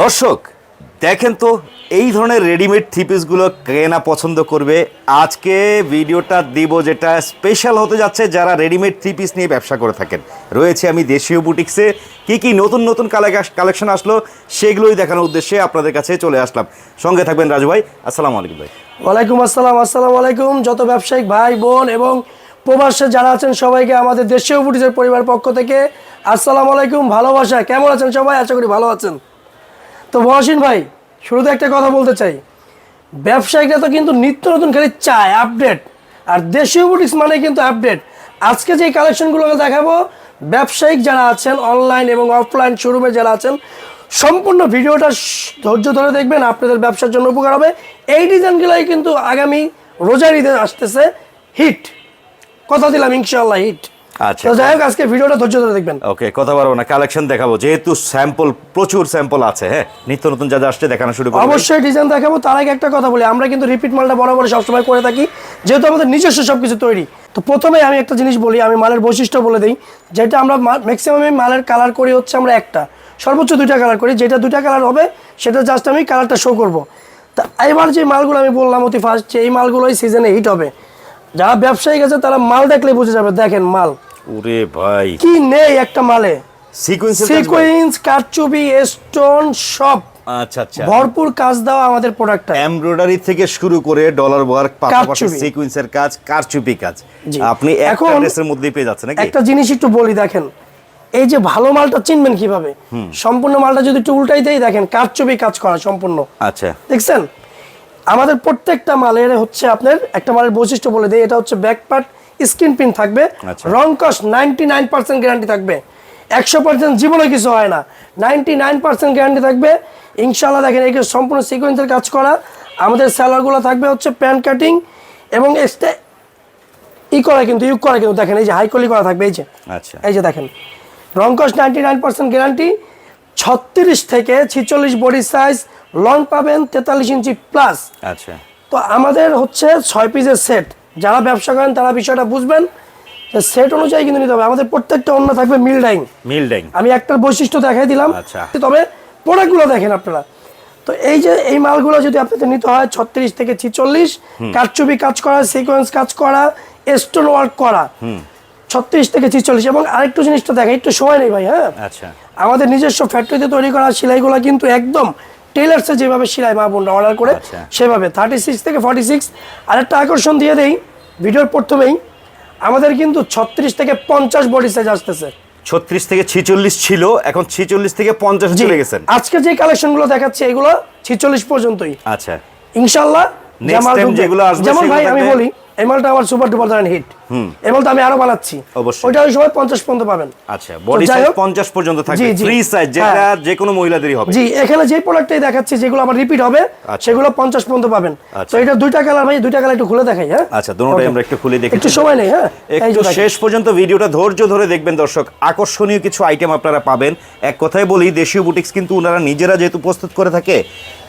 দর্শক, দেখেন তো, এই ধরনের রেডিমেড থ্রি পিসগুলো কেনা পছন্দ করবে? আজকে ভিডিওটা দিব যেটা স্পেশাল হতে যাচ্ছে যারা রেডিমেড থ্রি পিস নিয়ে ব্যবসা করে থাকেন। রয়েছে আমি দেশীয় বুটিক্সে কি কি নতুন নতুন কালেকশন আসলো, সেগুলোই দেখানোর উদ্দেশ্যে আপনাদের কাছে চলে আসলাম। সঙ্গে থাকবেন রাজু ভাই, আসসালামু আলাইকুম ভাই। ওয়ালাইকুম আসসালাম, আসসালামু আলাইকুম। যত ব্যবসায়িক ভাই, বোন এবং প্রবাসে যারা আছেন, সবাইকে আমাদের দেশীয় বুটিজের পরিবার পক্ষ থেকে আসসালামু আলাইকুম। ভালোবাসা, কেমন আছেন সবাই? আশা করি ভালো আছেন। তো মহসিন ভাই, শুরুতে একটা কথা বলতে চাই। ব্যবসায়িকরা তো কিন্তু নিত্য নতুন খালি চায় আপডেট আর দেশীয় বুটিক্স মানে কিন্তু আপডেট আজকে যে কালেকশনগুলো দেখাবো, ব্যবসায়িক যারা আছেন অনলাইন এবং অফলাইন শোরুমে যারা আছেন, সম্পূর্ণ ভিডিওটা ধৈর্য ধরে দেখবেন, আপনাদের ব্যবসার জন্য উপকার হবে। এই ডিজাইনগুলোই কিন্তু আগামী রোজার ঈদে আসতেছে। হিট কথা দিলাম, ইনশাআল্লাহ হিট আচ্ছা। তো যাই হোক আজকে ভিডিওটা ধৈর্য ধরে দেখবেন। ওকে কথা পারব না কালেকশন দেখাবো। যেহেতু স্যাম্পল প্রচুর স্যাম্পল আছে হ্যাঁ? নিত্য নতুন যা আসছে দেখানো শুরু করব। অবশ্যই ডিজাইন দেখাবো তার আগে একটা কথা বলি। আমরা কিন্তু রিপিট মালটা বরাবর সবসময় করে থাকি যেহেতু আমাদের নিজস্ব সব কিছু তৈরি। তো প্রথমে আমি একটা জিনিস বলি আমি মালের বৈশিষ্ট্য বলে দিই যেটা আমরা ম্যাক্সিমাম মালের কালার করি হচ্ছে আমরা একটা। সর্বোচ্চ দুইটা কালার করি যেটা দুইটা কালার হবে সেটা জাস্ট আমি কালারটা শো করব। তা এবার যে মালগুলো আমি বললাম অতি ফার্স্ট এই মালগুলোই সিজনে হিট হবে। যারা ব্যবসায়ী গেছে তারা মাল দেখলে বুঝে যাবে দেখেন মাল। ওরে ভাই। কি নেই একটা মালে? সিকোয়েন্স কারচুবি স্টোন সব। আচ্ছা আচ্ছা। ভরপুর কাজ দেওয়া আমাদের প্রোডাক্টটা এমব্রয়ডারি থেকে শুরু করে ডলার ওয়ার্ক পাশাপাশি সিকোয়েন্সের কাজ কারচুপি কাজ। আপনি এখন ড্রেসের মধ্যেই পেয়ে যাচ্ছেন নাকি? একটা জিনিস একটু বলি দেখেন। এই যে ভালো মালটা চিনবেন কীভাবে? সম্পূর্ণ মালটা যদি একটু উল্টাই দেই দেখেন কারচুপি কাজ করা সম্পূর্ণ। আচ্ছা। দেখছেন? আমাদের প্রত্যেকটা মালের হচ্ছে আপনার একটা মালের বৈশিষ্ট্য বলে দেয় এটা হচ্ছে ব্যাক পার্ট স্ক্রিন প্রিন্ট থাকবে। আচ্ছা। রং cost ninety nine percent guarantee থাকবে। একশো পার্সেন্ট জীবনে কিছু হয় না। নাইনটি নাইন পার্সেন্ট গ্যারান্টি থাকবে। ইনশাল্লাহ দেখেন এই সম্পূর্ণ সিকোয়েন্সের কাজ করা আমাদের স্যালারগুলো থাকবে হচ্ছে প্যান কাটিং এবং এক্সট্রা ই করা কিন্তু ইউক করা কিন্তু দেখেন এই যে হাইকলি করা থাকবে এই যে। আচ্ছা। এই যে দেখেন রং cost ninety nine percent guarantee ছত্রিশ থেকে ছিচল্লিশ বডি সাইজ লং পাবেন তেতাল্লিশ ইঞ্চি প্লাস আচ্ছা। তো আমাদের হচ্ছে ছয় পিসের সেট যারা ব্যবসা করেন তারা বিষয়টা বুঝবেন সেট অনুযায়ী কিন্তু নিতে হবে। আমাদের প্রত্যেকটা অন্য থাকবে মিল ডাইং মিল ড্যাং আমি একটা বৈশিষ্ট্য দেখাই দিলাম। আচ্ছা। তবে প্রোডাক্টগুলো দেখেন আপনারা। তো এই যে এই মালগুলো যদি আপনাদের নিতে হয় ছত্রিশ থেকে ছিচল্লিশ কারচুপি কাজ করা সিকোয়েন্স কাজ করা স্টোন ওয়ার্ক করা ছত্রিশ থেকে ছিচল্লিশ। এবং আরেকটু জিনিসটা দেখা একটু সময় নেই ভাই হ্যাঁ? আচ্ছা। আমাদের নিজস্ব ফ্যাক্টরিতে তৈরি করা সেলাইগুলো কিন্তু একদম টেলার্সে যেভাবে সেলাই মা বোনরা অর্ডার করে আচ্ছা। সেভাবে থার্টি সিক্স থেকে ফর্টি সিক্স আরেকটা আকর্ষণ দিয়ে দেই ভিডিওর প্রথমেই আমাদের কিন্তু ছত্রিশ থেকে পঞ্চাশ বডি সাইজ আসতেছে। ছত্রিশ থেকে ছিচল্লিশ ছিল এখন ছিচল্লিশ থেকে পঞ্চাশ চলে গেছেন। আজকে যে কালেকশনগুলো দেখাচ্ছে এগুলো ছিচল্লিশ পর্যন্তই। আচ্ছা। ইনশাল্লাহ যেগুলো যেমন ভাই আমি বলি এই মালটা আমার সুপার ডুপার হিট এই মালটা আমি আরও বানাচ্ছি। ওইটা ওই সময় পঞ্চাশ পর্যন্ত পাবেন। আচ্ছা বডি সাইজ হোক- পঞ্চাশ পর্যন্ত থাকবে। ফ্রি সাইজ যেটা হ্যাঁ। যে কোনো মহিলাদেরই হবে। জি এখানে যে প্রোডাক্টটাই দেখাচ্ছি যেগুলো আমার রিপিট হবে আচ্ছা। সেগুলো পঞ্চাশ পর্যন্ত পাবেন। আচ্ছা। তো এটা দুইটা কালার ভাই দুইটা কালার একটু খুলে দেখাই হ্যাঁ? আচ্ছা দুটোটাই আমরা একটু খুলে দেখি। একটু সময় নেই হ্যাঁ? একটু শেষ পর্যন্ত ভিডিওটা ধৈর্য ধরে দেখবেন দর্শক। আকর্ষণীয় কিছু আইটেম আপনারা পাবেন। এক কথায় বলি দেশীয় বুটিক্স কিন্তু ওনারা নিজেরা যেহেতু প্রস্তুত করে থাকে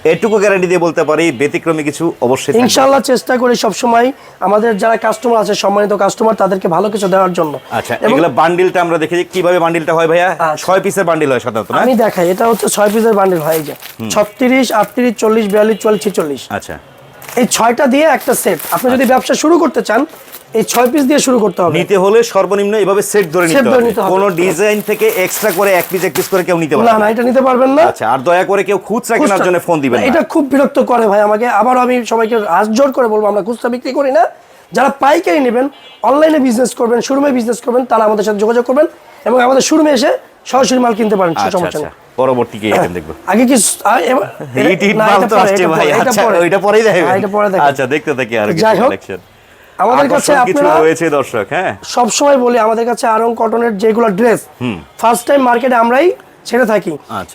এটুকু গ্যারান্টি দিয়ে বলতে পারি ব্যতিক্রমী কিছু অবশ্যই থাকবে। ইনশাল্লাহ চেষ্টা করি সবসময় আমাদের যারা কাস্টমার আছে সম্মানিত কাস্টমার তাদেরকে ভালো কিছু দেওয়ার জন্য। আচ্ছা এগুলো বান্ডিলটা আমরা দেখেছি কীভাবে বান্ডিলটা হয় ভাইয়া? আচ্ছা। ছয় পিসের বান্ডিল হয় সাধারণত আমি দেখাই এটা হচ্ছে ছয় পিসের বান্ডেল হয় যে। ছত্রিশ আটত্রিশ চল্লিশ বিয়াল্লিশ চল্লিশ ছেচল্লিশ। আচ্ছা। এই ছয়টা দিয়ে একটা সেট আপনি যদি ব্যবসা শুরু করতে চান এই ছয় পিস দিয়ে শুরু করতে হবে। নিতে হলে সর্বনিম্ন এভাবে সেট ধরে নিতে হবে। কোনো ডিজাইন থেকে এক্সট্রা করে এক পিস এক পিস করে কেউ নিতে পারবে না না এটা নিতে পারবেন না। আচ্ছা আর দয়া করে কেউ খুচরা কেনার জন্য ফোন দিবেন না। এটা খুব বিরক্ত করে ভাই আমাকে। আবার আমি সবাইকে হাত জোর করে বলব আমরা খুচরা বিক্রি করি না। যারা পাইকারি নেবেন অনলাইনে বিজনেস করবেন শোরুমে বিজনেস করবেন তারা আমাদের সাথে যোগাযোগ করবেন এবং আমাদের শোরুমে এসে সরাসরি মাল কিনতে পারেন সমস্যা আচ্ছা নেই পরবর্তী কি আইটেম দেখব? আগে কি হিট হিট মাল তো আসছে ভাই আচ্ছা ওইটা পরেই দেখাবেন এটা পরে দেখাবো। আচ্ছা দেখতে থাকি আর কিছু কালেকশন আমাদের কাছে আপনারা রয়েছে দর্শক হ্যাঁ? সবসময় বলি আমাদের কাছে আরং কটনের যেগুলো ড্রেস ফার্স্ট টাইম মার্কেটে আমরাই ছেড়ে থাকি।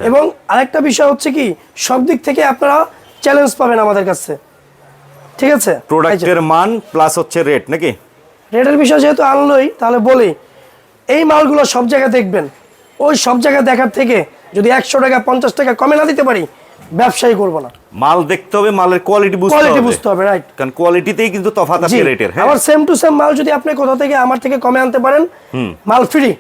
এবং আরেকটা বিষয় হচ্ছে কি সব দিক থেকে আপনারা চ্যালেঞ্জ পাবেন আমাদের কাছে। ঠিক আছে? প্রোডাক্টের মান প্লাস হচ্ছে রেট নাকি? রেটের বিষয় যেহেতু আনলোই তাহলে বলি এই মালগুলো সব জায়গায় দেখবেন। ওই সব জায়গায় দেখার থেকে যদি একশো টাকা পঞ্চাশ টাকা কমে না দিতে পারি ব্যবসায়ী করব না। মাল দেখতে হবে মালের কোয়ালিটি বুঝতে কোয়ালিটি বুঝতে হবে রাইট কারণ কোয়ালিটিতেই কিন্তু তফাৎ আছে রেটের হ্যাঁ? আমার সেম টু সেম মাল যদি আপনি কোথা থেকে আমার থেকে কমে আনতে পারেন মাল ফ্রি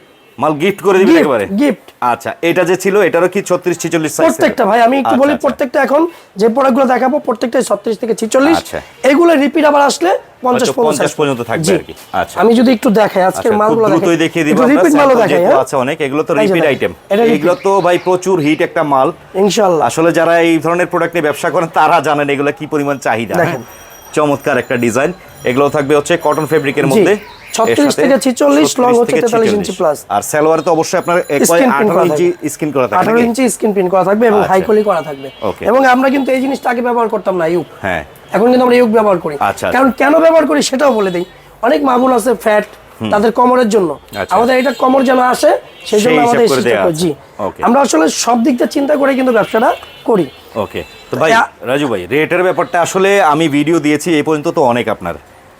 মাল গিফট করে দিবেন একেবারে? গিফট আচ্ছা এটা যে ছিল এটারও কি ছত্রিশ ছিচল্লিশ সাইজ প্রত্যেকটা ভাই আমি একটু বলি প্রত্যেকটা এখন যে প্রোডাক্টগুলো দেখাবো প্রত্যেকটাই ছত্রিশ থেকে ছিচল্লিশ। আচ্ছা। এগুলো রিপিট আবার আসলে পঞ্চাশ হয়তো 50 পর্যন্ত থাকবে আর কি। আচ্ছা। আমি যদি একটু দেখাই আজকের আচ্ছা মালগুলো দ্রুতই দেখিয়ে দিব রিপিট মালও দেখাই আছে অনেক এগুলো তো রিপিট আইটেম এগুলো তো ভাই প্রচুর হিট একটা মাল। ইনশাল্লাহ আসলে যারা এই ধরনের প্রোডাক্ট নিয়ে ব্যবসা করেন তারা জানেন এগুলো কি পরিমাণ চাহিদা? দেখেন। চমৎকার একটা ডিজাইন। এগুলো থাকবে হচ্ছে কটন ফেব্রিকের মধ্যে। 36 থেকে 46, 36 হচ্ছে 43 ইঞ্চি 46 আর সালোয়ারে তো অবশ্যই আপনার একবারে Skin print 18 ইঞ্চি স্কিন করা থাকে আঠারো ইঞ্চি স্ক্রিন প্রিন্ট করা থাকবে এবং আচ্ছা। হাই কোয়ালি করা থাকবে। এবং আমরা কিন্তু এই জিনিসটা আগে ব্যবহার করতাম না ইউক। হ্যাঁ। এখন কিন্তু আমরা ইউক ব্যবহার করি। আচ্ছা, আচ্ছা। কারণ কেন ব্যবহার করি সেটাও বলে দিই। অনেক মামুন আছে ফ্যাট তাদের কোমরের জন্য। আমাদের এটা কোমর যেন আসে সেই জন্য আমাদের জি। আমরা আসলে সব দিক দিয়ে চিন্তা করে কিন্তু ব্যবসাটা করি। ওকে তো ভাই রাজু ভাই রেটের ব্যাপারটা আসলে আমি ভিডিও দিয়েছি এই পর্যন্ত তো অনেক আপনার।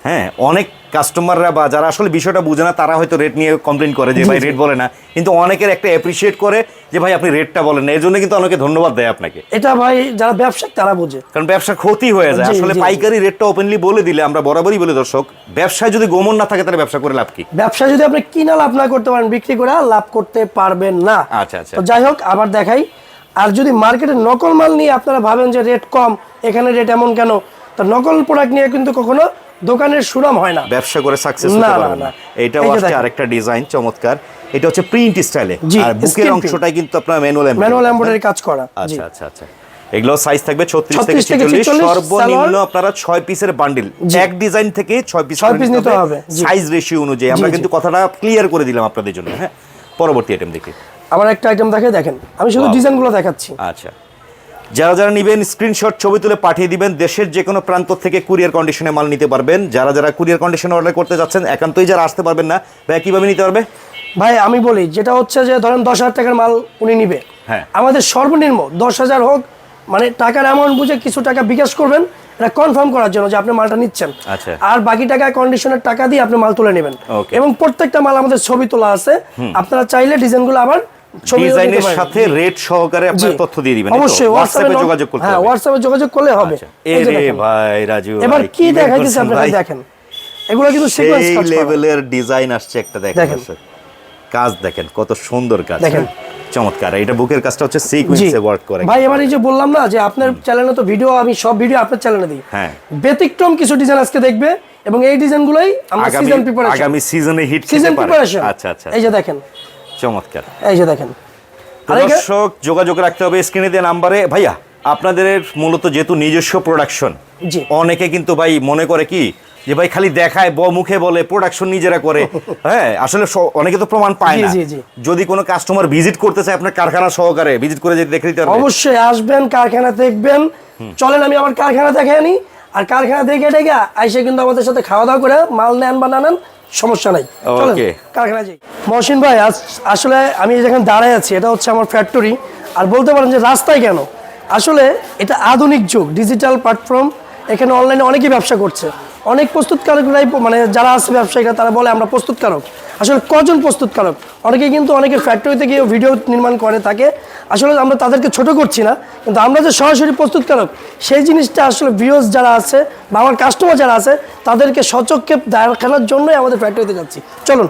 হ্যাঁ অনেক কাস্টমাররা বা যারা আসলে বিষয়টা বুঝে না তারা হয়তো রেট নিয়ে কমপ্লেন করে যে ভাই রেট বলে না। কিন্তু অনেকের একটা অ্যাপ্রিসিয়েট করে যে ভাই আপনি রেটটা বলেন না। এর জন্য কিন্তু অনেকে ধন্যবাদ দেয় আপনাকে। এটা ভাই যারা ব্যবসায়িক তারা বোঝে। কারণ ব্যবসা ক্ষতি হয়ে যায়। আসলে। পাইকারি রেটটা ওপেনলি বলে দিলে আমরা বরাবরই বলে দর্শক ব্যবসায় যদি গোমন না থাকে তাহলে ব্যবসা করে লাভ কি? ব্যবসা যদি আপনি কিনা লাভ না করতে পারেন বিক্রি করে লাভ করতে পারবেন না। আচ্ছা, আচ্ছা। তো যাই হোক আবার দেখাই। আর যদি মার্কেটে নকল মাল নিয়ে আপনারা ভাবেন যে রেট কম এখানে রেট এমন কেন? তো নকল প্রোডাক্ট নিয়ে কিন্তু কখনো দোকানের সুনাম হয় না। ব্যবসা করে সাকসেস হতে না, এটাও আসছে আরেকটা ডিজাইন চমৎকার। এটা হচ্ছে প্রিন্ট স্টাইলে আর বুকের অংশটাই কিন্তু আপনার ম্যানুয়াল ম্যানুয়াল এমব্রয়ডারি কাজ করা। আচ্ছা আচ্ছা আচ্ছা। এগুলো সাইজ থাকবে ছত্রিশ 36 থেকে থেকে 46 সর্বনিম্ন আপনারা ছয় পিসের বান্ডিল এক ডিজাইন থেকে ছয় পিস ছয় পিস নিতে হবে, সাইজ রেশিও অনুযায়ী। আমরা কিন্তু কথাটা ক্লিয়ার করে দিলাম আপনাদের জন্য হ্যাঁ? পরবর্তী আইটেম দেখি। আবার একটা আইটেম দেখে দেখেন। আমি শুধু ডিজাইনগুলো দেখাচ্ছি। আচ্ছা। যারা যারা নেবেন স্ক্রিনশট ছবি তুলে পাঠিয়ে দিবেন দেশের যে কোনো প্রান্ত থেকে কুরিয়ার কন্ডিশনে মাল নিতে পারবেন। যারা যারা কুরিয়ার কন্ডিশনে অর্ডার করতে যাচ্ছেন একান্তই যারা আসতে পারবেন না ভাই কীভাবে নিতে পারবে? ভাই আমি বলি যেটা হচ্ছে যে ধরেন দশ হাজার টাকার মাল উনি নিবে। হ্যাঁ। আমাদের সর্বনিম্ন দশ হাজার হোক মানে টাকার অ্যামাউন্ট বুঝে কিছু টাকা বিকাশ করবেন এটা কনফার্ম করার জন্য যে আপনি মালটা নিচ্ছেন। আচ্ছা। আর বাকি টাকা কন্ডিশনের টাকা দিয়ে আপনি মাল তুলে নেবেন। এবং প্রত্যেকটা মাল আমাদের ছবি তোলা আছে। আপনারা চাইলে ডিজাইনগুলো আবার ডিজাইনের সাথে রেট সহকারে আপনার তথ্য দিয়ে দিবেন অবশ্যই হোয়াটসঅ্যাপে যোগাযোগ করতে হ্যাঁ হোয়াটসঅ্যাপে যোগাযোগ করলে হবে। আচ্ছা। ভাই রাজু এবার কি দেখাইতেছে করছেন আপনারা? দেখেন। এগুলো কিন্তু সিকোয়েন্স কাজ। লেভেলের ডিজাইন আসছে একটা দেখেন। কাজ দেখেন কত সুন্দর কাজ। দেখেন। চমৎকার। এটা বুকের কাজটা হচ্ছে সিকোয়েন্সে ওয়ার্ক করে ভাই এই যে বললাম না যে আপনার চ্যানেলে তো ভিডিও আমি সব ভিডিও আপনার চ্যানেলে দিই। হ্যাঁ। ব্যতিক্রম কিছু ডিজাইন আজকে দেখবে এবং এই ডিজাইনগুলোই আমরা সিজন প্রিপারেশন আগামী সিজনে হিট সিজন পারে। প্রিপারেশন আচ্ছা আচ্ছা। এই যে দেখেন। চমৎকার। এই যে দেখেন। দর্শক যোগাযোগ রাখতে হবে স্ক্রিনে দেওয়া নাম্বারে। ভাইয়া আপনাদের মূলত যেহেতু নিজস্ব প্রোডাকশন অনেকে কিন্তু ভাই মনে করে কি যে ভাই খালি দেখায় ব মুখে বলে প্রোডাকশন নিজেরা করে। হ্যাঁ আসলে অনেকে তো প্রমাণ পায় না। যদি কোনো কাস্টমার ভিজিট করতে চায় আপনার কারখানা সহকারে ভিজিট করে যদি দেখে দিতে অবশ্যই আসবেন কারখানা দেখবেন। চলেন আমি আমার কারখানা দেখে আনি। আর কারখানা দেখে গিয়া আইসে কিন্তু আমাদের সাথে খাওয়া দাওয়া করে মাল নেন বা না নেন সমস্যা নাই। কারখানা যাই। মহসিন ভাই আসলে আমি যেখানে দাঁড়ায় আছি এটা হচ্ছে আমার ফ্যাক্টরি আর বলতে পারেন যে রাস্তায় কেন? আসলে এটা আধুনিক যুগ ডিজিটাল প্ল্যাটফর্ম এখানে অনলাইনে অনেকেই ব্যবসা করছে। অনেক প্রস্তুতকারকরাই মানে যারা আছে ব্যবসায়ীরা, তারা বলে আমরা প্রস্তুতকারক। আসলে কজন প্রস্তুতকারক? অনেকে কিন্তু অনেকে ফ্যাক্টরিতে গিয়ে ভিডিও নির্মাণ করে থাকে। আসলে আমরা তাদেরকে ছোট করছি না, কিন্তু আমরা যে সরাসরি প্রস্তুতকারক, সেই জিনিসটা আসলে ভিউজ যারা আছে বা আমার কাস্টমার যারা আছে, তাদেরকে সচক্ষে দেখানোর জন্যই আমাদের ফ্যাক্টরিতে যাচ্ছি। চলুন।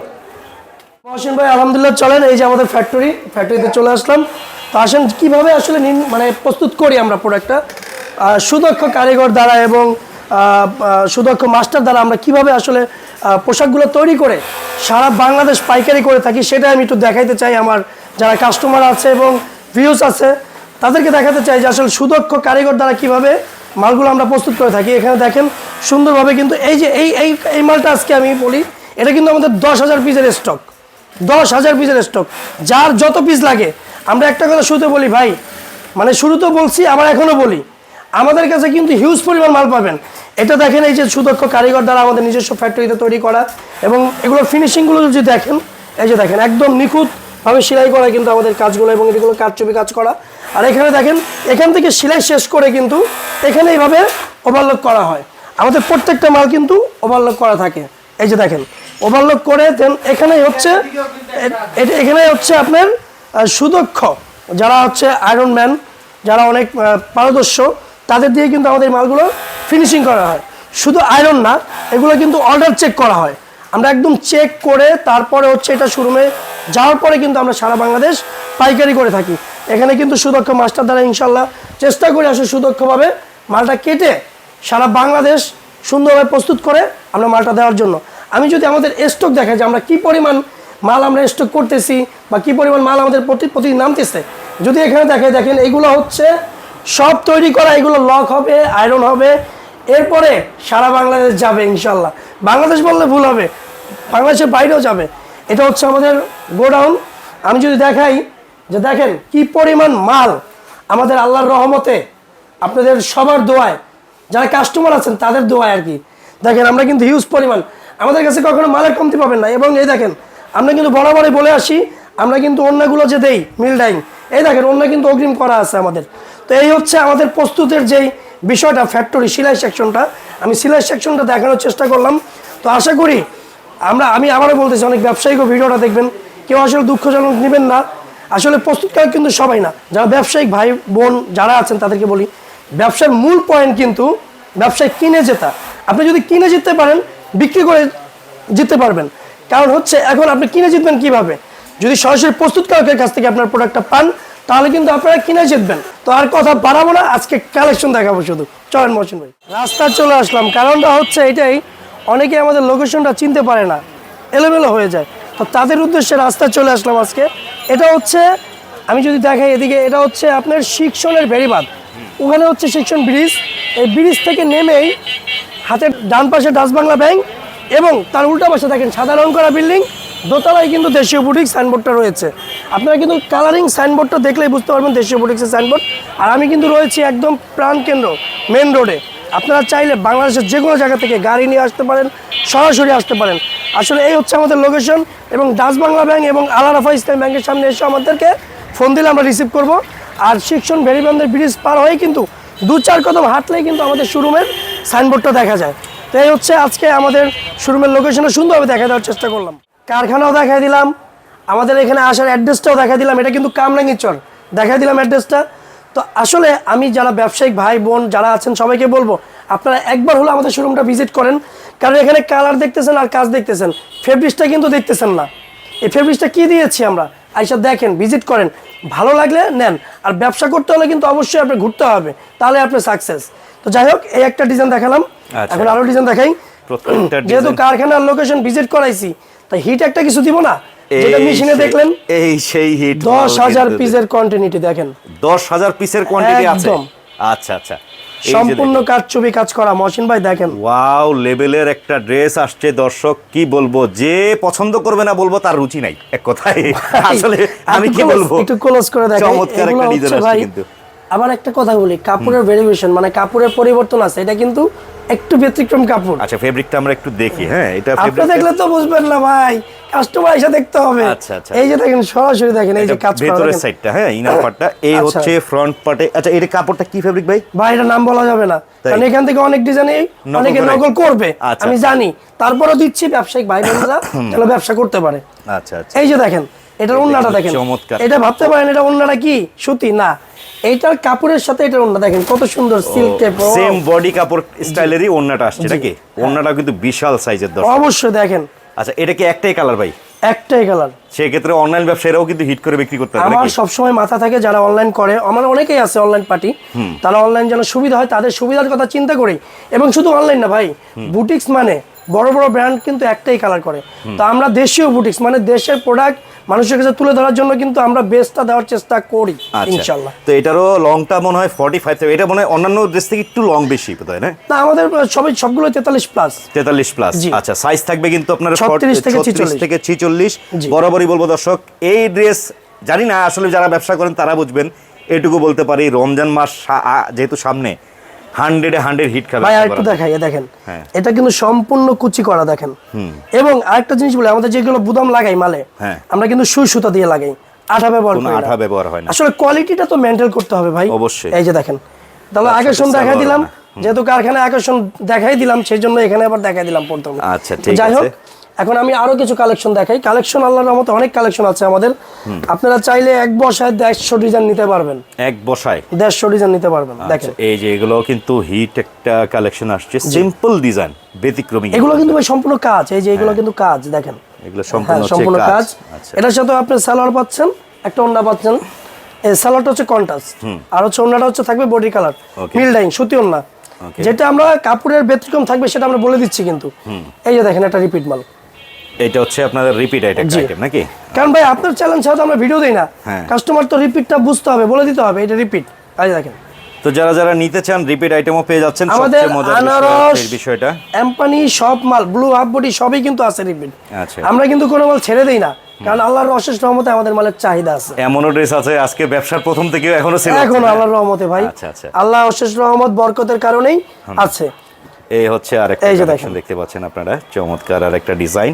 মহসিন ভাই, আলহামদুলিল্লাহ চলেন, এই যে আমাদের ফ্যাক্টরি ফ্যাক্টরিতে চলে আসলাম। তো আসেন, কীভাবে আসলে মানে প্রস্তুত করি আমরা প্রোডাক্টটা সুদক্ষ কারিগর দ্বারা এবং সুদক্ষ মাস্টার দ্বারা আমরা কীভাবে আসলে পোশাকগুলো তৈরি করে সারা বাংলাদেশ পাইকারি করে থাকি সেটা আমি একটু দেখাইতে চাই আমার যারা কাস্টমার আছে এবং ভিউজ আছে, তাদেরকে দেখাতে চাই যে আসলে সুদক্ষ কারিগর দ্বারা কীভাবে মালগুলো আমরা প্রস্তুত করে থাকি। এখানে দেখেন সুন্দরভাবে কিন্তু এই যে এই এই এই মালটা আজকে আমি বলি, এটা কিন্তু আমাদের দশ হাজার পিসের স্টক দশ হাজার পিসের স্টক যার যত পিস লাগে, আমরা একটা কথা শুরুতে বলি, ভাই মানে শুরুতেও বলছি, আবার এখনও বলি। আমাদের কাছে কিন্তু হিউজ পরিমাণ মাল পাবেন। এটা দেখেন এই যে সুদক্ষ কারিগর দ্বারা আমাদের নিজস্ব ফ্যাক্টরিতে তৈরি করা এবং এগুলোর ফিনিশিংগুলো যদি দেখেন, এই যে দেখেন একদম নিখুঁতভাবে সেলাই করা কিন্তু আমাদের কাজগুলো এবং এগুলো কারচুপি কাজ করা। আর এখানে দেখেন, এখান থেকে সেলাই শেষ করে কিন্তু এখানে এইভাবে ওভারলোড করা হয়। আমাদের প্রত্যেকটা মাল কিন্তু ওভারলোড করা থাকে। এই যে দেখেন ওভারলোড করে দেন এখানেই হচ্ছে, এ- এটা- এখানেই হচ্ছে আপনার সুদক্ষ, যারা হচ্ছে আয়রন ম্যান যারা অনেক পারদর্শ তাদের দিয়ে কিন্তু আমাদের মালগুলো ফিনিশিং করা হয়। শুধু আয়রন না, এগুলো কিন্তু অর্ডার চেক করা হয়। আমরা একদম চেক করে তারপরে হচ্ছে এটা শোরুমে যাওয়ার পরে কিন্তু আমরা সারা বাংলাদেশ পাইকারি করে থাকি। এখানে কিন্তু সুদক্ষ মাস্টার দ্বারা ইনশাল্লাহ চেষ্টা করে আসলে সুদক্ষভাবে মালটা কেটে সারা বাংলাদেশ সুন্দরভাবে প্রস্তুত করে আমরা মালটা দেওয়ার জন্য। আমি যদি আমাদের স্টক দেখা যে আমরা কি পরিমাণ মাল আমরা স্টক করতেছি বা কি পরিমাণ মাল আমাদের প্রতি প্রতিদিন নামতেছে, যদি এখানে দেখে দেখেন এগুলো হচ্ছে সব তৈরি করা, এগুলো লক হবে, আয়রন হবে, এরপরে সারা বাংলাদেশ যাবে ইনশাল্লাহ বাংলাদেশ বললে ভুল হবে, বাংলাদেশের বাইরেও যাবে। এটা হচ্ছে আমাদের গোডাউন। আমি যদি দেখাই, যে দেখেন কি পরিমাণ মাল আমাদের আল্লাহর রহমতে আপনাদের সবার দোয়ায়, যারা কাস্টমার আছেন, তাদের দোয়ায় আর কি। দেখেন, আমরা কিন্তু হিউজ পরিমাণ। আমাদের কাছে কখনো মালের কমতি পাবেন না। এবং এই দেখেন, আমরা কিন্তু বরাবরই বলে আসি, আমরা কিন্তু অন্যগুলো যে দেই মিল ডাইং এই দেখেন, অন্য কিন্তু অগ্রিম করা আছে আমাদের। তো এই হচ্ছে আমাদের প্রস্তুতের যেই বিষয়টা ফ্যাক্টরি সিলাই সেকশনটা আমি সিলাই সেকশনটা দেখানোর চেষ্টা করলাম। তো আশা করি আমরা, আমি আবারও বলতেছি, অনেক ব্যবসায়িকও ভিডিওটা দেখবেন। কেউ আসলে দুঃখজনক নেবেন না। আসলে প্রস্তুতকারক কিন্তু সবাই না। যারা ব্যবসায়িক ভাই, বোন, যারা আছেন, তাদেরকে বলি, ব্যবসার মূল পয়েন্ট কিন্তু ব্যবসায় কিনে জেতা। আপনি যদি কিনে জিততে পারেন, বিক্রি করে জিততে পারবেন। কারণ হচ্ছে, এখন আপনি কিনে জিতবেন কীভাবে? যদি সরাসরি প্রস্তুতকারকের কাছ থেকে আপনার প্রোডাক্টটা পান তাহলে কিন্তু আপনারা কিনে জিতবেন। তো আর কথা বাড়াবো না, আজকে কালেকশন দেখাবো শুধু। চলেন মহসিন ভাই। রাস্তা চলে আসলাম, কারণটা হচ্ছে এটাই, অনেকে আমাদের লোকেশনটা চিনতে পারে না, এলোমেলো হয়ে যায়। তো তাদের উদ্দেশ্যে রাস্তা চলে আসলাম আজকে। এটা হচ্ছে, আমি যদি দেখাই এদিকে, এটা হচ্ছে আপনার শিক্ষণের বেড়িবাদ ওখানে হচ্ছে শিক্ষণ ব্রিজ। এই ব্রিজ থেকে নেমেই হাতের ডান পাশে ডাচ বাংলা ব্যাংক এবং তার উল্টা পাশে দেখেন সাদা রং করা বিল্ডিং। দোতলায় কিন্তু দেশীয় বুটিক সাইনবোর্ডটা রয়েছে। আপনারা কিন্তু কালারিং সাইনবোর্ডটা দেখলেই বুঝতে পারবেন দেশীয় বুটিক্সের সাইনবোর্ড আর আমি কিন্তু রয়েছি একদম প্রাণকেন্দ্র মেন রোডে আপনারা চাইলে বাংলাদেশের যে কোনো জায়গা থেকে গাড়ি নিয়ে আসতে পারেন, সরাসরি আসতে পারেন। আসলে এই হচ্ছে আমাদের লোকেশন এবং ডাচ বাংলা ব্যাংক এবং আলারাফা ইসলাম ব্যাংকের সামনে এসে আমাদেরকে ফোন দিলে আমরা রিসিভ করব। আর শিক্ষণ ভেরিবান্ধের ব্রিজ পার হয়ে কিন্তু দু চার কদম হাঁটলেই কিন্তু আমাদের শোরুমের সাইনবোর্ডটা দেখা যায়। তো এই হচ্ছে আজকে আমাদের শোরুমের লোকেশনে সুন্দরভাবে দেখা দেওয়ার চেষ্টা করলাম। কারখানাও দেখা দিলাম আমাদের এখানে আসার অ্যাড্রেসটাও দেখা দিলাম এটা কিন্তু কামরাঙ্গি চর। দেখা দিলাম অ্যাড্রেসটা তো আসলে আমি যারা ব্যবসায়িক ভাই বোন যারা আছেন সবাইকে বলব আপনারা একবার হলো আমাদের শোরুমটা ভিজিট করেন কারণ এখানে কালার দেখতেছেন আর কাজ দেখতেছেন। ফেব্রিক্সটা কিন্তু দেখতেছেন না। এই ফেব্রিক্সটা কি দিয়েছি আমরা? আইসা দেখেন ভিজিট করেন। ভালো লাগলে নেন। আর ব্যবসা করতে হলে কিন্তু অবশ্যই আপনার ঘুরতে হবে তাহলে আপনি সাকসেস তো যাই হোক এই একটা ডিজাইন দেখালাম। আচ্ছা। এখন আরও ডিজাইন দেখাই। যেহেতু কারখানার লোকেশন ভিজিট করাইছি তাই হিট একটা কিছু দিব না যেটা মেশিনে দেখলেন। এই সেই হিট দশ হাজার পিসের কোয়ান্টিটি দেখেন। দশ হাজার পিসের কোয়ান্টিটি আছে। আচ্ছা আচ্ছা। সম্পূর্ণ কাজ ছবি কাজ করা মহসিন ভাই দেখেন। ওয়াও লেভেলের একটা ড্রেস আসছে দর্শক কি বলব? যে পছন্দ করবে না বলব তার রুচি নাই। এক কথায়। আসলে আমি কি বলব? একটু ক্লোজ করে দেখেন। চমৎকার একটা ডিজাইন আসছে কিন্তু। আবার একটা কথা বলি কাপড়ের ভেরিয়েশন মানে কাপড়ের পরিবর্তন আছে। এটা কিন্তু একটু ব্যতিক্রম কাপড়। আচ্ছা ফেব্রিকটা আমরা একটু দেখি হ্যাঁ এটা আপনি দেখলে তো বুঝবেন না ভাই কাস্টমার এসে দেখতে হবে। আচ্ছা, আচ্ছা। এই যে দেখেন সরাসরি দেখেন এই যে কাজ করা ভেতরের সাইডটা হ্যাঁ ইনার পার্টটা এই আচ্ছা। হচ্ছে ফ্রন্ট পার্টে আচ্ছা এটা কাপড়টা কি ফেব্রিক ভাই? ভাই এটা নাম বলা যাবে না। কারণ এখান থেকে অনেক ডিজাইনে অনেকে নকল করবে আচ্ছা, আমি আচ্ছা। জানি। তারপরও দিচ্ছি ব্যবসায়িক ভাই বোনেরা যেন ব্যবসা করতে পারে। আচ্ছা আচ্ছা। এই যে দেখেন এটার এটা ওন্নাটা দেখেন। এটা ভাবতে পারেন এটা ওন্নাটা কি? সুতি না। এটার কাপড়ের সাথে এটার ওন্না দেখেন কত সুন্দর সিল্ক টাইপ সেম বডি কাপড় স্টাইলেরই ওন্নাটা আসছে নাকি? ওন্নাটা কিন্তু বিশাল সাইজের দর্শক। অবশ্যই দেখেন। আচ্ছা এটা কি একটাই কালার ভাই? একটাই কালার সেক্ষেত্রে অনলাইন ব্যবসায়ীরাও কিন্তু হিট করে বিক্রি করতে পারবে আমার নাকি? সবসময় মাথা থাকে যারা অনলাইন করে। আমার অনেকেই আছে অনলাইন পার্টি তারা অনলাইন যেন সুবিধা হয় তাদের সুবিধার কথা চিন্তা করি। এবং শুধু অনলাইন না ভাই বুটিক্স মানে বড় বড় ব্র্যান্ড কিন্তু একটাই কালার করে। তো আমরা দেশীয় বুটিক্স মানে দেশের প্রোডাক্ট মানুষের কাছে তুলে ধরার জন্য কিন্তু আমরা বেস্টটা দেওয়ার চেষ্টা করি আচ্ছা। ইনশাল্লাহ তো এটারও লংটা মনে হয় ফর্টি ফাইভ এটা মনে হয় অন্যান্য ড্রেস থেকে একটু লং বেশি হয় না? না আমাদের সবাই সবগুলো তেতাল্লিশ প্লাস তেতাল্লিশ প্লাস আচ্ছা সাইজ থাকবে কিন্তু আপনার 36 থেকে 36 46 থেকে ছিচল্লিশ। বরাবরই বলব দর্শক এই ড্রেস জানি না আসলে যারা ব্যবসা করেন তারা বুঝবেন এটুকু বলতে পারি রমজান মাস যেহেতু সামনে হান্ড্রেডে হান্ড্রেড হিট খাবে ভাই আরেকটু দেখাই দেখেন। হ্যাঁ। এটা কিন্তু সম্পূর্ণ কুচি করা দেখেন। এবং আরেকটা জিনিস বলে আমাদের যেগুলো বুদাম লাগাই মালে হ্যাঁ। আমরা কিন্তু সুই সুতা দিয়ে লাগাই। আঠা ব্যবহার করি আঠা ব্যবহার হয় না। আসলে কোয়ালিটিটা তো মেনটেন করতে হবে ভাই। অবশ্যই। এই যে দেখেন। তাহলে আকর্ষণ দেখাই দিলাম। যেহেতু কারখানায় আকর্ষণ দেখাই দিলাম সেই জন্য এখানে আবার দেখাই দিলাম প্রথমে। আচ্ছা, ঠিক যাই হোক আছে। এখন আমি আরও কিছু কালেকশন দেখাই। কালেকশন আল্লাহর রহমতে অনেক কালেকশন আছে আমাদের। আপনারা চাইলে এক বসায় দেড়শো ডিজাইন নিতে পারবেন। এক বসায়? দেড়শো ডিজাইন নিতে পারবেন দেখেন। আচ্ছা, এই যে এগুলো কিন্তু হিট একটা কালেকশন আসছে। সিম্পল ডিজাইন ব্যতিক্রমী এগুলো কিন্তু ভাই সম্পূর্ণ কাজ। এই যে এগুলো কিন্তু কাজ দেখেন। এগুলো হ্যাঁ সম্পূর্ণ সম্পূর্ণ কাজ। আচ্ছা। এটার সাথে আপনি সালোয়ার পাচ্ছেন একটা ওন্না পাচ্ছেন। এই সালোয়ারটা হচ্ছে কন্টাস আর হচ্ছে ওন্নাটা হচ্ছে থাকবে বডি কালার. মিল ডাইং সুতি ওন্না। যেটা আমরা কাপড়ের ব্যতিক্রম থাকবে সেটা আমরা বলে দিচ্ছি কিন্তু। এই যে দেখেন একটা রিপিট মাল। এটা হচ্ছে আপনাদের রিপিট আইটেম নাকি? কারণ ভাই আপনার চ্যালেঞ্জ ছাড়া আমরা ভিডিও দিই না। হ্যাঁ। কাস্টমার তো রিপিটটা বুঝতে হবে বলে দিতে হবে এটা রিপিট যে দেখেন। তো যারা যারা নিতে চান রিপিট আইটেমও পেয়ে যাচ্ছেন আমাদের সবচেয়ে মজার বিষয় আনারস বিষয়টা। এম্পানি সব মাল ব্লু হাফ বডি সবই কিন্তু আছে রিপিট আচ্ছা। আমরা কিন্তু কোনো মাল ছেড়ে দেই না কারণ আল্লাহর অশেষ রহমতে আমাদের মালের চাহিদা আছে। এমনও ড্রেস আছে আজকে ব্যবসার প্রথম থেকে এখনও সেল এখন আল্লাহর রহমতে ভাই। আচ্ছা, আচ্ছা। আল্লাহ অশেষ রহমত বরকতের কারণেই আছে। এই হচ্ছে আরেকটা। দেখতে পাচ্ছেন আপনারা চমৎকার আর একটা ডিজাইন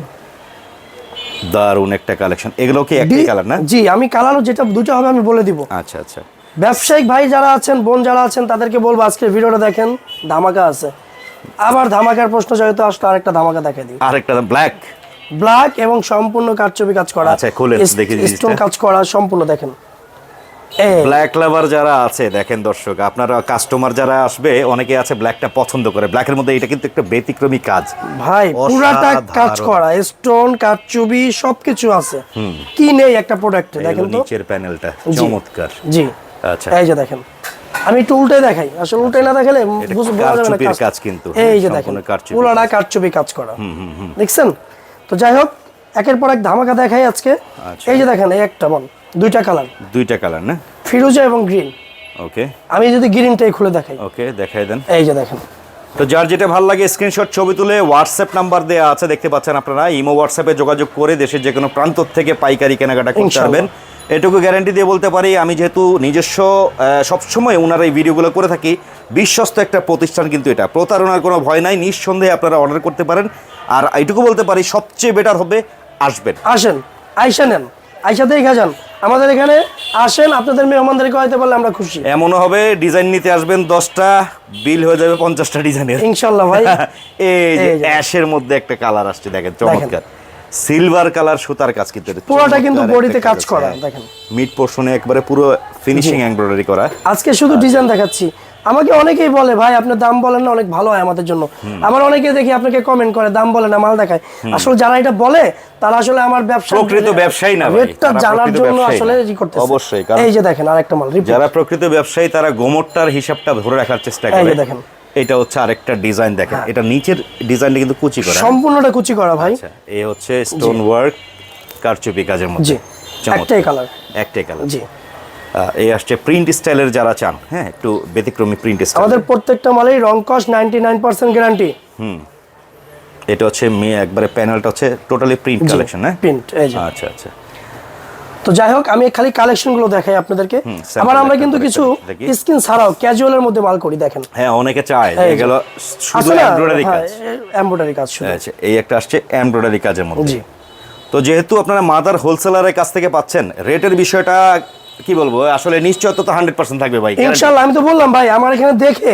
দারুণ একটা কালেকশন এগুলো কি একই কালার না? জি আমি কালারও যেটা দুটো হবে আমি বলে দিব। আচ্ছা আচ্ছা। ব্যবসায়িক ভাই যারা আছেন বোন যারা আছেন তাদেরকে বলব আজকে ভিডিওটা দেখেন ধামাকা আছে। আবার ধামাকার প্রশ্ন যেহেতু আসলে আরেকটা ধামাকা দেখে দিই। আরেকটা ব্ল্যাক ব্ল্যাক এবং সম্পূর্ণ কারচুপি কাজ করা। আচ্ছা, খুলে দেখি। স্টোন কাজ করা সম্পূর্ণ দেখেন। ব্ল্যাক লাভার যারা আছে দেখেন দর্শক আপনারা কাস্টমার যারা আসবে অনেকে আছে ব্ল্যাকটা পছন্দ করে। ব্ল্যাকের মধ্যে এটা কিন্তু একটা ব্যতিক্রমী কাজ। ভাই পুরাটা কাজ করা স্টোন কারচুপি সবকিছু আছে। কি নেই একটা প্রোডাক্টে দেখেন তো? নিচের প্যানেলটা চমৎকার। জি। আচ্ছা। এই যে দেখেন আমি একটু উল্টে দেখাই। আসলে উল্টে না দেখালে বুঝ- যাবে না কাজ- কিন্তু, এই যে দেখেন পুরাটা কারচুপি কাজ করা। দেখছেন? তো যাই হোক একের পর এক ধামাকা দেখাই আজকে। আচ্ছা। এই যে দেখেন এই একটা বল। দুইটা কালার। দুইটা কালার না? ফিরোজা এবং গ্রিন। ওকে। আমি যদি গ্রিনটাই খুলে দেখাই। ওকে দেখাই দেন। এই যে দেখেন। তো যার যেটা ভালো লাগে স্ক্রিনশট ছবি তুলে হোয়াটসঅ্যাপ নাম্বার দেওয়া আছে দেখতে পাচ্ছেন আপনারা। ইমো হোয়াটসঅ্যাপে যোগাযোগ করে দেশের যে কোনো প্রান্ত থেকে পাইকারি কেনাকাটা করতে। পারবেন। এটুকু গ্যারান্টি দিয়ে বলতে পারি আমি যেহেতু নিজস্ব সবসময় ওনারা এই ভিডিওগুলো করে থাকি বিশ্বস্ত একটা প্রতিষ্ঠান কিন্তু এটা। প্রতারণার কোনো ভয় নাই নিঃসন্দেহে আপনারা অর্ডার করতে পারেন। আর এইটুকু বলতে পারি সবচেয়ে বেটার হবে আসবেন। আসেন আইসা নেন। আইসা দেখা যান। আমাদের এখানে আসেন আপনাদের মেহমানদেরকে হয়তো পারলে আমরা খুশি। এমনও হবে ডিজাইন নিতে আসবেন দশটা বিল হয়ে যাবে পঞ্চাশটা ডিজাইনের। ইনশাল্লাহ ভাই। এই যে অ্যাশের মধ্যে একটা কালার আসছে দেখেন চমৎকার। সিলভার কালার সুতার কাজ কিন্তু পুরোটা কিন্তু বডিতে কাজ করা। দেখেন। মিড পোর্শনে একবারে পুরো ফিনিশিং এমব্রয়ডারি করা। আজকে শুধু ডিজাইন দেখাচ্ছি। আমাকে অনেকেই বলে ভাই আপনার দাম বলেন না অনেক ভালো হয় আমাদের জন্য। আমার অনেকে দেখি আপনাকে কমেন্ট করে দাম বলে না মাল দেখায়। আসলে যারা এটা বলে তারা আসলে আমার ব্যবসা প্রকৃত ব্যবসায়ী না রেটটা জানার জন্য আসলে। ই করতে অবশ্যই, এই যে দেখেন আরেকটা মাল যারা প্রকৃত ব্যবসায়ী তারা গোমরটার হিসাবটা ধরে রাখার চেষ্টা এই করে। যে দেখেন। হ্যাঁ। এটা হচ্ছে আরেকটা ডিজাইন দেখেন। এটা নিচের ডিজাইনটা কিন্তু কুচি করা। সম্পূর্ণটা কুচি করা ভাই। আচ্ছা এই হচ্ছে স্টোন ওয়ার্ক কারচুপি কাজের মধ্যে। জি একটাই কালার একটাই কালার জি। এই আসছে প্রিন্ট স্টাইলের যারা চান হ্যাঁ একটু ব্যতিক্রমী প্রিন্ট স্টাইল আমাদের প্রত্যেকটা মালেই রং cost ninety nine percent guarantee এটা হচ্ছে মেয়ে একবারে প্যানেলটা হচ্ছে টোটালি প্রিন্ট কালেকশন হ্যাঁ? প্রিন্ট আচ্ছা আচ্ছা। তো যাই হোক আমি খালি কালেকশনগুলো দেখাই আপনাদেরকে। আবার আমরা কিন্তু কিছু স্কিন ছাড়াও ক্যাজুয়ালের মধ্যে মাল করি দেখেন। হ্যাঁ অনেকে চায় এই যে। এগুলো শুধু এমব্রয়ডারি কাজ। এমব্রয়ডারি কাজ শুধু। আচ্ছা এই একটা আসছে এমব্রয়ডারি কাজের মধ্যে। জি। তো যেহেতু আপনারা মাদার হোলসেলারের কাছ থেকে পাচ্ছেন রেটের বিষয়টা কি বলব আসলে নিশ্চয়তা তো হান্ড্রেড পার্সেন্ট থাকবে ভাই ইনশাল্লাহ আমি তো বললাম ভাই আমার এখানে দেখে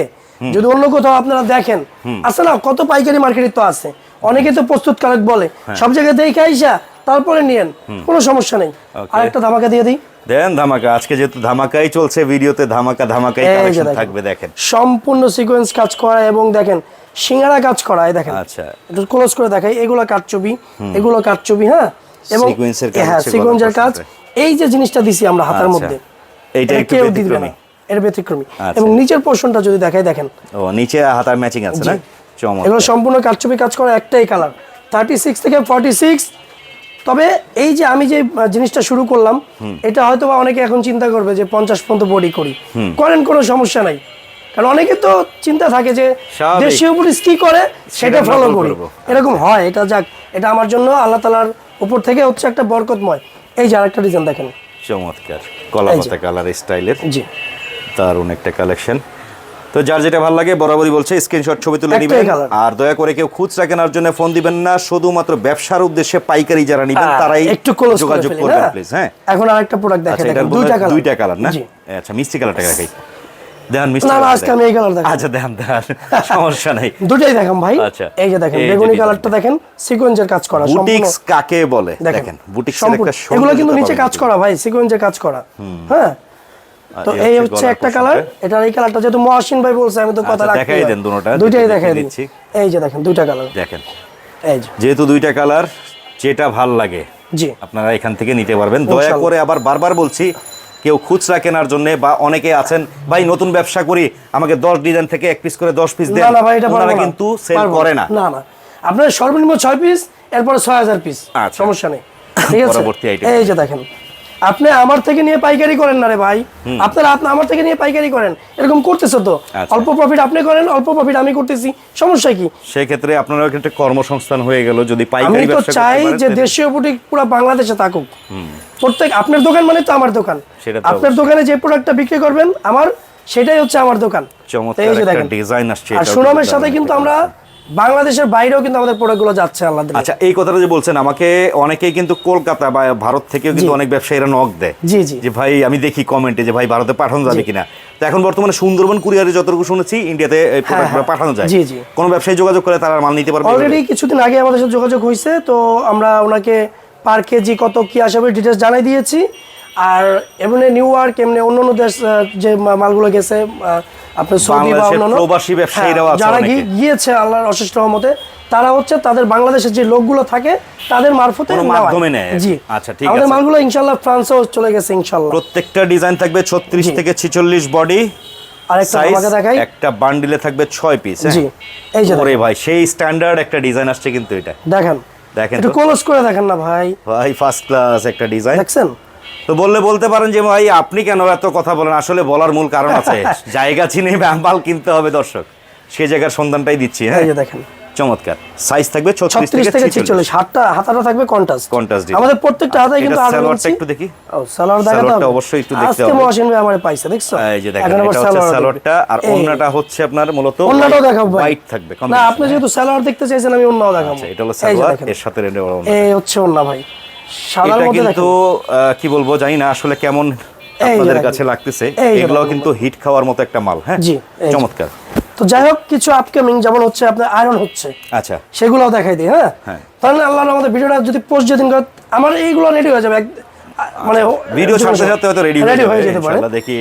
যদি অন্য কোথাও আপনারা দেখেন আছে না কত পাইকারি মার্কেটে তো আছে। অনেকে তো প্রস্তুত কারক বলে হ্যাঁ। সব জায়গায় দেখে আইসা তারপরে নিয়েন কোনো সমস্যা নেই। আর একটা ধামাকা দিয়ে দিই। দেন ধামাকা আজকে যেহেতু ধামাকাই চলছে ভিডিওতে ধামাকা ধামাকাই কালেকশন থাকবে দেখেন। সম্পূর্ণ সিকোয়েন্স কাজ করা এবং দেখেন সিঙ্গারা কাজ করা এই দেখেন। আচ্ছা। একটু ক্লোজ করে দেখাই এগুলো কাটছবি এগুলো কাটছবি হ্যাঁ? এবং Sequence-এর কাজ হ্যাঁ সিকোয়েন্সের কাজ। এই যে জিনিসটা দিছি আমরা হাতের আচ্ছা। মধ্যে এইটা এটা একটু কেউ দিবে ব্যতিক্রমী। না। এর ব্যতিক্রমী। আচ্ছা। এবং নিচের পোর্শনটা যদি দেখাই দেখেন। ও নিচে হাতার ম্যাচিং আছে না? চমৎকার। এগুলো সম্পূর্ণ কারচুপি কাজ করা একটাই কালার থার্টি সিক্স থেকে ফর্টি সিক্স তবে এই যে আমি যে জিনিসটা শুরু করলাম এটা হয়তো বা অনেকে এখন চিন্তা করবে যে পঞ্চাশ পর্যন্ত বডি করি। করেন কোনো সমস্যা নাই। কারণ অনেকে তো চিন্তা থাকে যে। দেশীয় পুলিশ কি করে সেটা ফলো করি। এরকম হয় এটা যাক। এটা আমার জন্য আল্লাহ তালার উপর থেকে হচ্ছে একটা বরকতময়। এই যে আরেকটা ডিজাইন দেখেন। চমৎকার। কলা পাতা কালার স্টাইলের জি। দারুণ একটা কালেকশন তো যার যেটা ভালো লাগে বরাবরই বলছে স্ক্রিনশট ছবি তুলে নিবেন আর দয়া করে কেউ খুচরা কেনার জন্য ফোন দিবেন না শুধুমাত্র ব্যবসার উদ্দেশ্যে পাইকারি যারা নেবেন তারাই একটু যোগাযোগ করবেন প্লিজ হ্যাঁ। এখন আরেকটা প্রোডাক্ট দেখেন আচ্ছা দেখেন দুইটা কালার দুইটা কালার না? আচ্ছা মিষ্টি কালারটা দেখাই। দেখান মিষ্টি না আজকে আমি এই কালার দেখাবো। আচ্ছা দেখান দেখান। সমস্যা নাই। দুটাই দেখাম ভাই। আচ্ছা। এই যে দেখেন বেগুনি কালারটা দেখেন সিকোয়েন্সের কাজ করা বুটিক্স কাকে বলে? দেখেন বুটিক্স সম্পূর্ণ একটা এগুলো কিন্তু নিচে কাজ করা ভাই সিকোয়েন্সের কাজ করা। হ্যাঁ? তো এই হচ্ছে একটা কালার। এটার এই কালারটা যেহেতু মহাসিন ভাই বলছে আমি তো কথা আচ্ছা, দেখাই হয়। দেন দুটোটা, দুইটাই দেখাই দিচ্ছি। এই যে দেখেন দুইটা কালার দেখেন। এই যে। যেহেতু দুইটা কালার যেটা ভালো লাগে জি। আপনারা এখান থেকে নিতে পারবেন। দয়া করে আবার বারবার বলছি কেউ খুচরা কেনার জন্য বা অনেকে আছেন ভাই নতুন ব্যবসা করি আমাকে দশ ডিজাইন থেকে এক পিস করে দশ পিস দেন। ওনারা কিন্তু সেল করে না। না না। আপনার সর্বনিম্ন ছয় পিস এরপরে ছয় হাজার পিস আচ্ছা। সমস্যা নেই। ঠিক আছে? এই যে দেখেন আপনি আমার থেকে নিয়ে পাইকারি করেন না রে ভাই। আপনারা আপনি আমার থেকে নিয়ে পাইকারি করেন। এরকম করতেছে তো? আচ্ছা। অল্প প্রফিট আপনি করেন অল্প প্রফিট আমি করতেছি। সমস্যা কি? সেক্ষেত্রে আপনারা একটা কর্মসংস্থান হয়ে গেল যদি আমি পাইকারি তো ব্যবসা করতে চাই যে দেশীয় বুটিক পুরো বাংলাদেশে থাকুক। প্রত্যেক আপনার দোকান মানে তো আমার দোকান। আপনার দোকানে যে প্রোডাক্টটা বিক্রি করবেন আমার সেটাই হচ্ছে আমার দোকান। চমৎকার তো একটা ডিজাইন আসছে আর সুনামের সাথে কিন্তু আমরা বাংলাদেশের বাইরেও কিন্তু আমাদের প্রোডাক্টগুলো যাচ্ছে আল্লাহ আচ্ছা এই কথাটা যে বলছেন আমাকে অনেকেই কিন্তু কলকাতা বা ভারত থেকেও কিন্তু অনেক ব্যবসায়ীরা নক দেয়। জি জি। যে ভাই আমি দেখি কমেন্টে যে ভাই ভারতে পাঠানো যাবে কিনা। তো এখন বর্তমানে সুন্দরবন কুরিয়ারে যতটুকু শুনেছি ইন্ডিয়াতে প্রোডাক্টগুলো হ্যাঁ। পাঠানো যায়। জি, জি। কোনো ব্যবসায়ী যোগাযোগ করে তারা মাল নিতে পারবে অলরেডি কিছুদিন আগে আমাদের সাথে যোগাযোগ হয়েছে তো আমরা ওনাকে পার কেজি কত কি আসবে ডিটেলস জানাই দিয়েছি। আর এমনি নিউ ইয়র্ক এমনি অন্য অন্য দেশ যে মালগুলো গেছে আপনার সৌদি বা অন্যান্য হ্যাঁ, আছে যারা গিয়েছে আল্লাহর অশেষ রহমতে তারা হচ্ছে তাদের বাংলাদেশের যে লোকগুলো থাকে তাদের মারফতে মাধ্যমে নেয়। জি। আচ্ছা, ঠিক আমাদের মালগুলো ইনশাল্লাহ ফ্রান্সেও চলে গেছে ইনশাল্লাহ প্রত্যেকটা ডিজাইন থাকবে ছত্রিশ জি। থেকে ছিচল্লিশ বডি। আরেকটা আমাকে দেখাই। একটা বান্ডিলে থাকবে ছয় পিস জি। এই যে ওরে। ভাই সেই স্ট্যান্ডার্ড একটা ডিজাইন আসছে কিন্তু এটা। দেখেন। দেখেন একটু ক্লোজ করে দেখেন না ভাই। ভাই ফার্স্ট ক্লাস একটা ডিজাইন দেখছেন? তো বললে বলতে পারেন যে ভাই আপনি কেন এত কথা বলেন? আসলে বলার মূল কারণ আছে। জায়গা চিনে মাল কিনতে হবে দর্শক। সে জায়গার সন্ধানটাই দিচ্ছি হ্যাঁ? দেখেন। চমৎকার। সাইজ থাকবে ছত্রিশ ছত্রিশ থেকে থেকে ছিচল্লিশ। ছিচল্লিশ। হাতটা হাতাটা থাকবে Contrast design। আমাদের প্রত্যেকটা হাতায় কিন্তু সালোয়ারটা একটু দেখি। ও সালোয়ার হবে। অবশ্যই একটু দেখতে হবে। আজকে। মহাসিন ভাই আমারে পাইছে দেখছ? এই যে দেখেন এটা হচ্ছে সালোয়ারটা আর। অন্যটা হচ্ছে আপনার মূলত অন্যটাও দেখাবো ভাই। হোয়াইট থাকবে না আপনি যেহেতু সালোয়ার দেখতে চাইছেন আমি অন্যও দেখাবো। আচ্ছা, এটা হলো সালোয়ার এর সাথে রেডি এই হচ্ছে অন্য ভাই। এটা কিন্তু কি বলব জানি না আসলে কেমন আপনাদের কাছে লাগতেছে। এগুলো কিন্তু হিট খাওয়ার মতো একটা মাল হ্যাঁ? চমৎকার। তো যাই হোক কিছু আপকামিং যেমন হচ্ছে আপনার আয়রন হচ্ছে। আচ্ছা। সেগুলোও দেখাই দিই হ্যাঁ? হ্যাঁ। তাহলে আল্লাহ আমাদের ভিডিওটা যদি পোস্ট যেদিন আমার এইগুলো রেডি হয়ে যাবে। মানে ভিডিও ছাড়তে ছাড়তে হয়তো রেডি হয়ে যেতে পারে।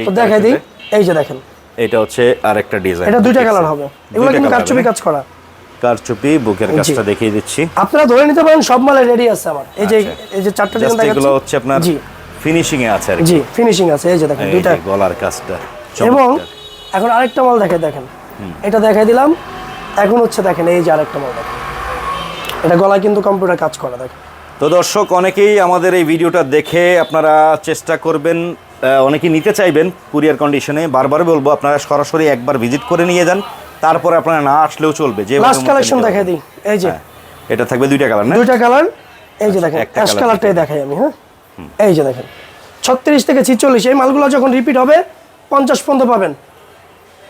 তো দেখাই দিই। এই যে দেখেন। এটা হচ্ছে আরেকটা ডিজাইন এটা দুইটা কালার হবে। এগুলো কিন্তু কারচুপি কাজ করা। কারচুপি বুকের কাজটা দেখিয়ে দিচ্ছি। আপনারা ধরে নিতে পারেন সব মালে রেডি আছে আমার। এই যে আচ্ছা। এই যে চারটা ডিজাইন এগুলো হচ্ছে আপনার জি। ফিনিশিং এ আছে আর জি ফিনিশিং আছে। এই যে দেখেন দুইটা। গলার কাজটা এবং এখন আরেকটা মাল দেখে দেখেন। এটা দেখাই দিলাম। এখন হচ্ছে দেখেন এই যে আরেকটা মাল দেখেন। এটা গলায় কিন্তু কম্পিউটার কাজ করা দেখেন। তো দর্শক অনেকেই আমাদের এই ভিডিওটা দেখে আপনারা চেষ্টা করবেন অনেকেই নিতে চাইবেন কুরিয়ার কন্ডিশনে বারবার বলব আপনারা সরাসরি একবার ভিজিট করে নিয়ে যান। তারপরে আপনারা না আসলেও চলবে যে লাস্ট কালেকশন দেখাই দিই এই যে। এটা থাকবে দুইটা কালার না? দুইটা কালার এই যে দেখেন একটা অ্যাশ কালারটাই দেখাই আমি হ্যাঁ? এই যে দেখেন ছত্রিশ থেকে ছিচল্লিশ এই মালগুলো যখন রিপিট হবে পঞ্চাশ পর্যন্ত পাবেন।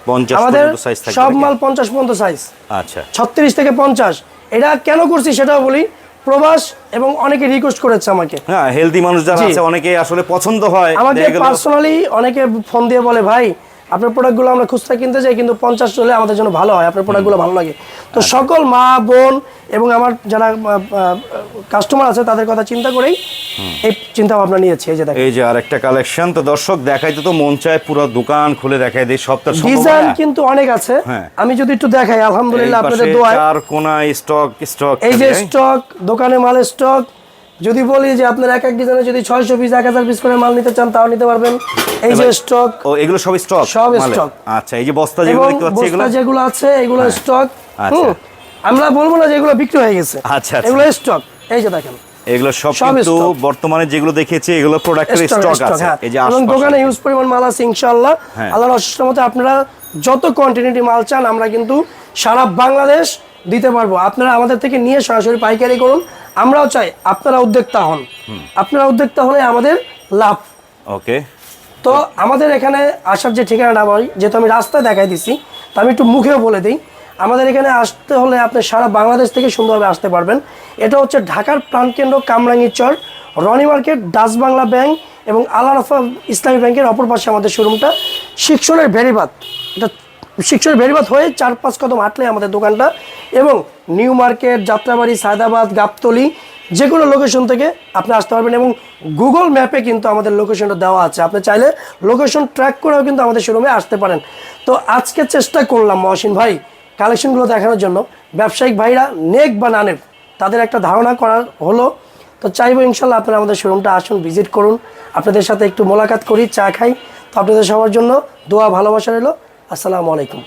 পঞ্চাশ আমাদের পর্যন্ত সাইজ থাকবে সব মাল পঞ্চাশ পর্যন্ত সাইজ আচ্ছা। ছত্রিশ থেকে পঞ্চাশ এটা কেন করছি সেটাও বলি প্রবাস এবং অনেকে রিকোয়েস্ট করেছে আমাকে। হ্যাঁ হেলদি মানুষ যারা আছে অনেকে আসলে পছন্দ হয় আমাকে পার্সোনালি অনেকে ফোন দিয়ে বলে ভাই আপনার প্রোডাক্টগুলো আমরা খুচরা কিনতে চাই কিন্তু পঞ্চাশ চলে আমাদের জন্য ভালো হয় আপনার প্রোডাক্টগুলো ভালো লাগে। তো আচ্ছা। সকল মা বোন এবং আমার যারা কাস্টমার আছে তাদের কথা চিন্তা করেই এই চিন্তা ভাবনা নিয়েছি এই যে এই যে আরেকটা কালেকশন তো দর্শক দেখাইতে তো মন চায় পুরো দোকান খুলে দেখাই দিই সব ডিজাইন কিন্তু অনেক আছে। হ্যাঁ। আমি যদি একটু দেখাই আলহামদুলিল্লাহ আপনাদের দোয়ায়। চার কোনায় স্টক স্টক এই যে স্টক দোকানে মালের স্টক যদি বলি যে আপনার এক এক ডিজাইনে যদি ছয়শো পিস এক হাজার পিস করে মাল নিতে চান তাও নিতে পারবেন। এই যে স্টক ও এগুলো সব স্টক সব stock। আচ্ছা এই যে বস্তা যেগুলো দেখতে পাচ্ছি এগুলো? বস্তা যেগুলো আছে এগুলো স্টক আচ্ছা। আমরা বলব না যে এগুলো বিক্রি হয়ে গেছে। আচ্ছা, আচ্ছা। এগুলো স্টক এই যে দেখেন এগুলো সব কিন্তু বর্তমানে যেগুলো দেখিয়েছি এগুলো প্রোডাক্টের স্টক স্টক স্টক আছে। হ্যাঁ। এই যে এবং দোকানে ইউজ পরিমাণ মাল আছে ইনশাআল্লাহ। হ্যাঁ। আল্লাহর অশেষ মতে আপনারা যত কোয়ান্টিটি মাল চান আমরা কিন্তু সারা বাংলাদেশ দিতে পারব। আপনারা আমাদের থেকে নিয়ে সরাসরি পাইকারি করুন। আমরাও চাই আপনারা উদ্যোক্তা হন। আপনারা উদ্যোক্তা হলে আমাদের লাভ। ওকে। তো আমাদের এখানে আসার যে ঠিকানাটা ভাই যেহেতু আমি রাস্তায় দেখাই দিছি তা আমি একটু মুখেও বলে দিই। আমাদের এখানে আসতে হলে আপনি সারা বাংলাদেশ থেকে সুন্দরভাবে আসতে পারবেন। এটা হচ্ছে ঢাকার প্রাণকেন্দ্র Kamrangir Char Roni market Dutch Bangla bank এবং আলারফা ইসলামী ব্যাংকের অপর পাশে আমাদের শোরুমটা শিক্ষণের ভেরিবাদ এটা শিক্ষণের ভেরিবাদ হয়ে চার পাঁচ কদম হাঁটলে আমাদের দোকানটা এবং নিউ মার্কেট, যাত্রাবাড়ি, সায়দাবাদ, গাবতলি যে কোনো লোকেশন থেকে আপনি আসতে পারবেন এবং গুগল ম্যাপে কিন্তু আমাদের লোকেশনটা দেওয়া আছে। আপনি চাইলে লোকেশন ট্র্যাক করেও কিন্তু আমাদের শোরুমে আসতে পারেন। তো আজকে চেষ্টা করলাম মহসিন ভাই কালেকশনগুলো দেখানোর জন্য। ব্যবসায়িক ভাইরা নেক বা নানেক তাদের একটা ধারণা করার হলো। তো চাইব ইনশাল্লাহ আপনারা আমাদের শোরুমটা আসুন ভিজিট করুন। আপনাদের সাথে একটু মোলাকাত করি, চা খাই। তো আপনাদের সবার জন্য দোয়া ভালোবাসা রইল। আসসালামু আলাইকুম।